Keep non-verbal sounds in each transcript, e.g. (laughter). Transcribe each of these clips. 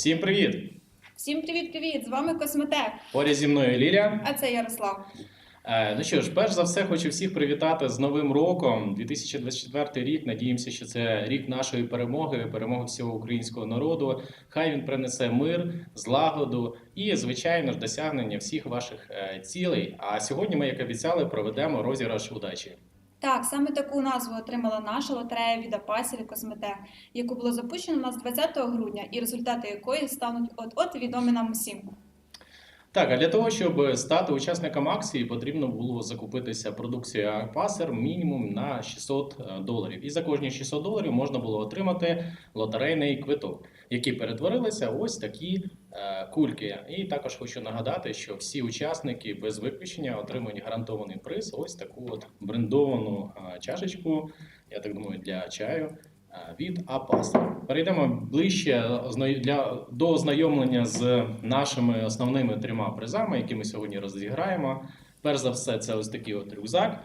Всім привіт! Всім привіт-привіт! З вами Косметек, Поряд зі мною Лілія. а це Ярослав. Е, Ну що ж, перш за все, хочу всіх привітати з Новим роком. 2024 рік. Надіємося, що це рік нашої перемоги, перемоги всього українського народу. Хай він принесе мир, злагоду і, звичайно ж, досягнення всіх ваших е, цілей. А сьогодні ми, як обіцяли, проведемо розіграш удачі. Так, саме таку назву отримала наша лотерея від Апасів Косметек, яку було запущено у нас 20 грудня, і результати якої стануть от-от відомі нам усім. Так, а для того, щоб стати учасником акції, потрібно було закупитися продукцією Арпасер мінімум на 600 доларів. І за кожні 600 доларів можна було отримати лотерейний квиток, які перетворилися ось такі е, кульки. І також хочу нагадати, що всі учасники без виключення отримують гарантований приз. Ось таку от брендовану е, чашечку. Я так думаю, для чаю. Від Апаса. Перейдемо ближче для, до ознайомлення з нашими основними трьома призами, які ми сьогодні розіграємо. Перш за все, це ось такий от рюкзак.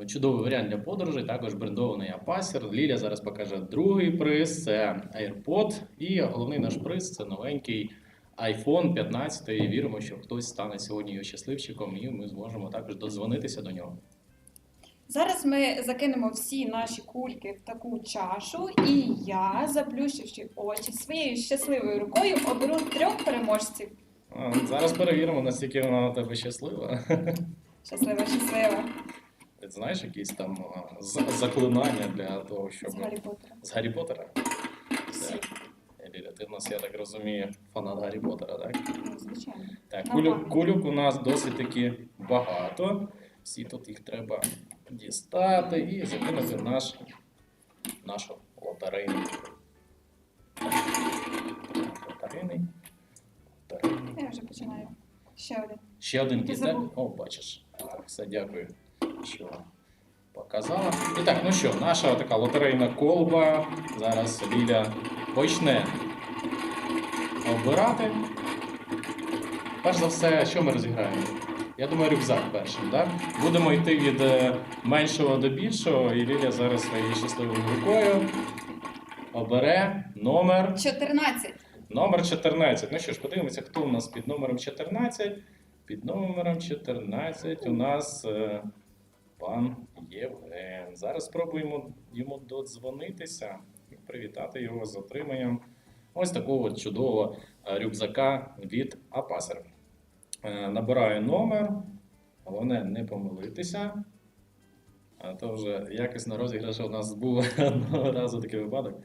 Е, Чудовий варіант для подорожей, також брендований Апасер. Ліля зараз покаже другий приз це AirPod. І головний наш приз це новенький iPhone 15. І віримо, що хтось стане сьогодні його щасливчиком, і ми зможемо також додзвонитися до нього. Зараз ми закинемо всі наші кульки в таку чашу, і я, заплющивши очі своєю щасливою рукою, оберу трьох переможців. А, Зараз перевіримо, наскільки вона у тебе щаслива. Щаслива, щаслива. Ти знаєш якісь там а, з- заклинання для того, щоб З Гаррі Поттера. з Гаррі Поттера? Всі. Ліля, ти в нас, я так розумію, фанат Гаррі Поттера, так? Ну, звичайно. Так, кулю, кульок у нас досить таки багато. Всі тут їх треба дістати і закинути в наш, нашу лотерейну. Лотерейний. Лотерейний. Я вже починаю. Ще один. Ще один кіт, так? О, бачиш. Так, все, дякую, що показала. І так, ну що, наша така лотерейна колба. Зараз Ліля почне обирати. Перш за все, що ми розіграємо? Я думаю, рюкзак першим, так? Будемо йти від е, меншого до більшого, і Ліля зараз своєю щасливою рукою обере номер. 14. Номер 14. Ну що ж, подивимося, хто у нас під номером 14. Під номером 14 у нас е, пан Євген. Зараз спробуємо йому додзвонитися і привітати його з отриманням ось такого чудового е, рюкзака від Апасер. Е, набираю номер. Головне не помилитися. А то вже якось на розіграші у нас був (laughs) одного разу такий випадок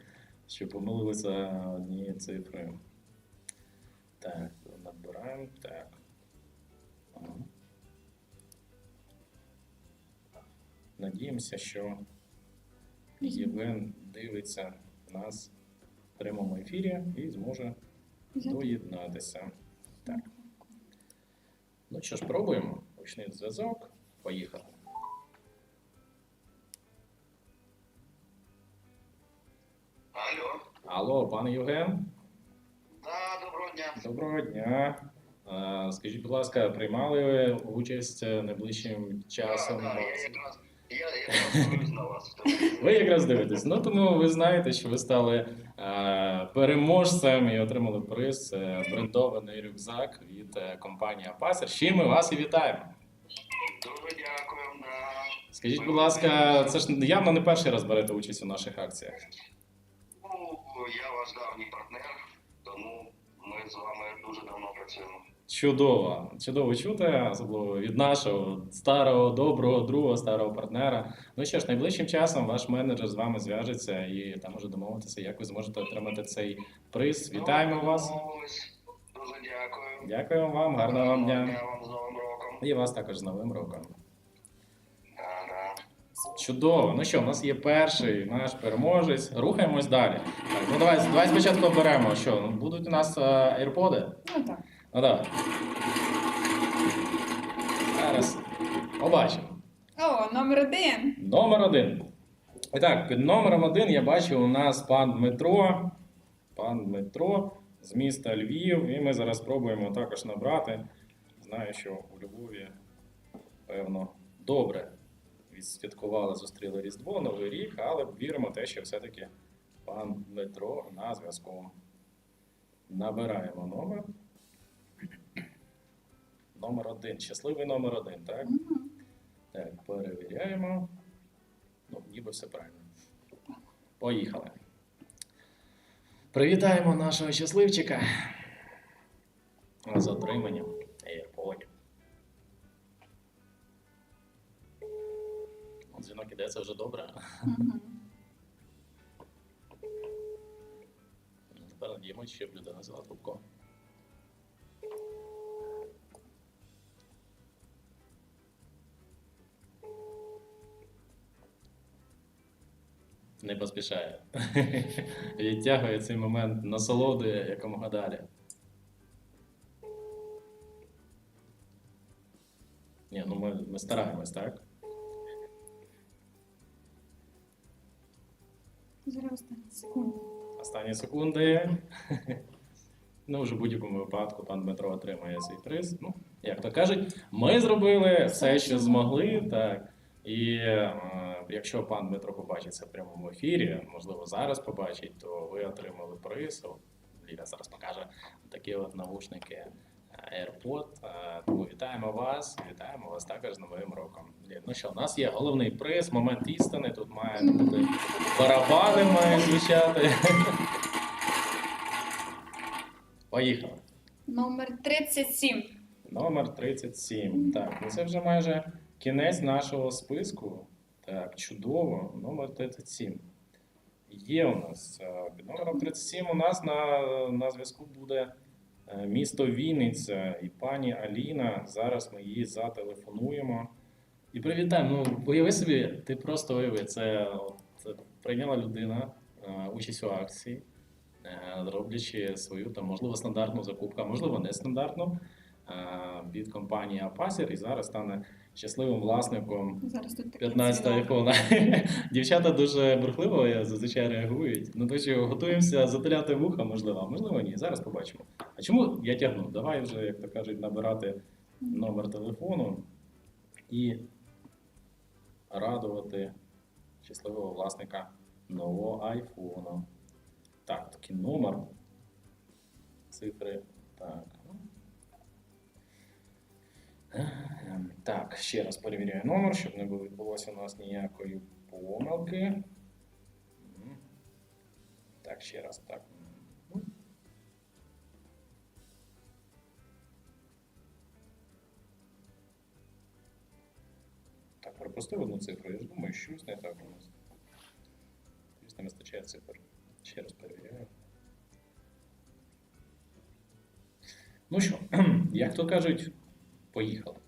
що помилилися однією цифрою. Так, набираємо. Так. Ага. Надіємося, що Євген дивиться нас в прямому ефірі і зможе доєднатися. Так. Ну що ж, пробуємо. Ручний зв'язок. Поїхали. Алло. Алло, пане Євген. Да, доброго дня. Доброго дня. Скажіть, будь ласка, приймали ви участь найближчим часом? Да, да, я якраз, я дивлюсь на вас. Ви якраз дивитесь. Ну тому ви знаєте, що ви стали е, переможцем і отримали приз це брендований рюкзак від е, компанії Апасер. З чим ми вас і вітаємо. Дуже дякую. Да. Скажіть, будь ласка, це ж явно не перший раз берете участь у наших акціях. Ну, я ваш давній партнер, тому ми з вами дуже давно працюємо. Чудово, чудово чути, особливо від нашого старого, доброго, другого старого партнера. Ну що ж, найближчим часом ваш менеджер з вами зв'яжеться і там може домовитися, як ви зможете отримати цей приз. Вітаємо Ну, вас. Дуже дякую. Дякую вам, гарного вам дня. Дня вам з Новим роком. І вас також з Новим роком. Чудово. Ну що, у нас є перший наш переможець. Рухаємось далі. Так, ну давай, давай спочатку оберемо. Що ну, будуть у нас е, AirPods? Ну так. Ну давай. Зараз побачимо. О, номер один. Номер один. І так, під номером один я бачу у нас пан Дмитро. Пан Дмитро з міста Львів. І ми зараз спробуємо також набрати. Знаю, що у Львові, певно, добре відсвяткували, зустріли Різдво, Новий рік, але віримо те, що все-таки пан Дмитро на зв'язку. Набираємо номер. Номер один. Щасливий номер один, так? Мгм. Так, перевіряємо. Ну, ніби все правильно. Поїхали. Привітаємо нашого щасливчика з отриманням AirPodів. От Дзвінок іде, це вже добре. Мгм. Ну, Тепер надіємося, щоб людина взяла трубку. Не поспішає. Відтягує цей момент насолоди якомога далі. Ні, ну ми, ми стараємось, так? Зараз останні секунди. Останні секунди. Ну, вже в будь-якому випадку пан Дмитро отримає свій приз. Ну, як то кажуть, ми зробили все, що змогли. Так. І е, якщо пан Дмитро побачить це в прямому ефірі, можливо, зараз побачить, то ви отримали приз. Ліля зараз покаже такі от навушники е, AirPod. Е, Тому вітаємо вас, вітаємо вас також з Новим роком. Ну що, у нас є головний приз, момент істини. Тут має бути барабани мають звучати. (laughs) Поїхали. Номер 37. Номер 37. Так, ну це вже майже кінець нашого списку. Так, чудово. Номер 37. Є у нас. Під номером 37 у нас на, на зв'язку буде е, місто Вінниця і пані Аліна. Зараз ми її зателефонуємо. І привітаємо. Ну, уяви собі, ти просто уяви, це, от, прийняла людина е, участь у акції, е, роблячи свою там, можливо, стандартну закупку, а можливо, нестандартну від компанії Апасір і зараз стане щасливим власником Зараз тут 15 дзвінок. айфона. Дівчата дуже бурхливо зазвичай реагують. Ну то що готуємося затиляти вуха, можливо, а можливо ні. Зараз побачимо. А чому я тягну? Давай вже, як то кажуть, набирати номер телефону і радувати щасливого власника нового айфону. Так, такий номер. Цифри. Так. Ем, Так, ще раз перевіряю номер, щоб не відбулося у нас ніякої помилки. Так, ще раз так. Так, пропустив одну цифру. Я ж думаю, щось не так у нас. Десь не вистачає цифр. Ще раз перевіряю. Ну що, (clears throat) як то кажуть, поїхали.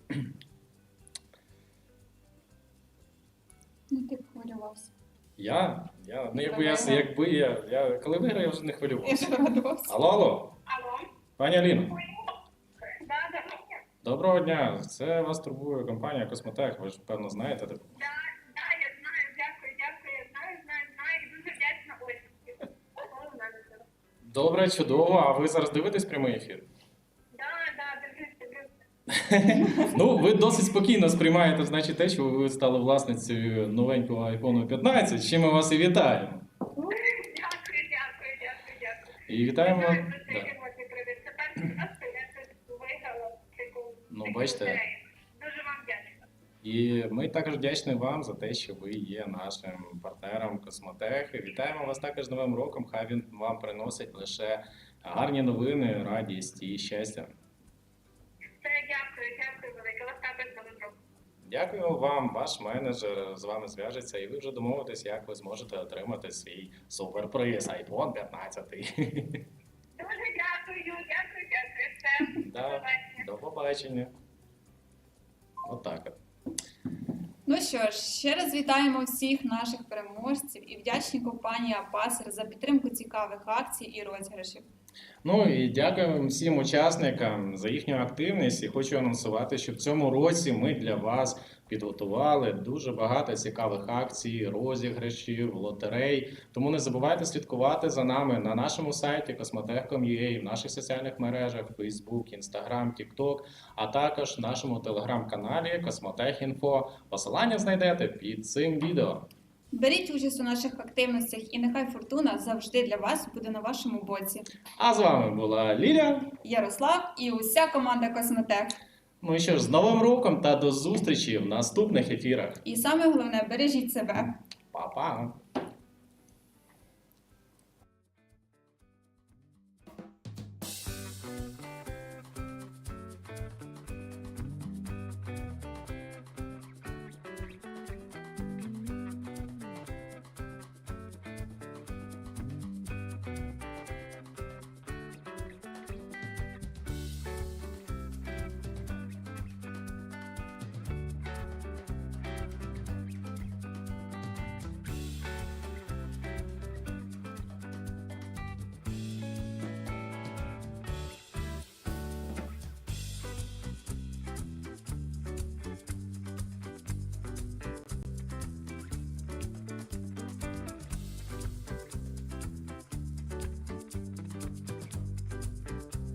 Ну, ти хвилювався. Я? Я ну якби я якби я, я коли виграю, я вже не Я хвилювався. ж радувався. Алло, алло, Алло, пані Аліно, да, да, да, доброго дня. Це вас турбує компанія Космотех. Ви ж певно знаєте. таку. да, я знаю, дякую, дякую, я знаю, знаю, знаю, і дуже вдячна. Головне, (laughs) Добре, чудово. А ви зараз дивитесь прямий ефір? Да, да, дивлюсь, дивлюсь. Ну, ви досить спокійно сприймаєте, значить, те, що ви стали власницею новенького iPhone 15, з чим ми вас і вітаємо. Дякую, дякую, дякую, дякую. І вітаємо. Да. Ну, бачите. Дуже вам вдячна. І ми також вдячні вам за те, що ви є нашим партнером Космотех. І Вітаємо вас також з Новим роком. Хай він вам приносить лише гарні новини, радість і щастя. Це дякую, дякую велике. Вас також з новим роком. Дякую вам, ваш менеджер з вами зв'яжеться, і ви вже домовитесь, як ви зможете отримати свій суперприз iPhone 15. Дуже дякую, дякую, дякую. Все, (laughs) до Да, побачення. до побачення. Отак от. Ну що ж, ще раз вітаємо всіх наших переможців і вдячні компанії Апасер за підтримку цікавих акцій і розіграшів. Ну і дякуємо всім учасникам за їхню активність. І хочу анонсувати, що в цьому році ми для вас підготували дуже багато цікавих акцій, розіграшів, лотерей. Тому не забувайте слідкувати за нами на нашому сайті Космотех.com.ua, в наших соціальних мережах Facebook, Instagram, TikTok, а також нашому телеграм-каналі Космотех.Інфо. Посилання знайдете під цим відео. Беріть участь у наших активностях, і нехай фортуна завжди для вас буде на вашому боці. А з вами була Ліля. Ярослав і уся команда Косметек. Ну і що ж, з Новим роком та до зустрічі в наступних ефірах. І саме головне, бережіть себе. Па-па!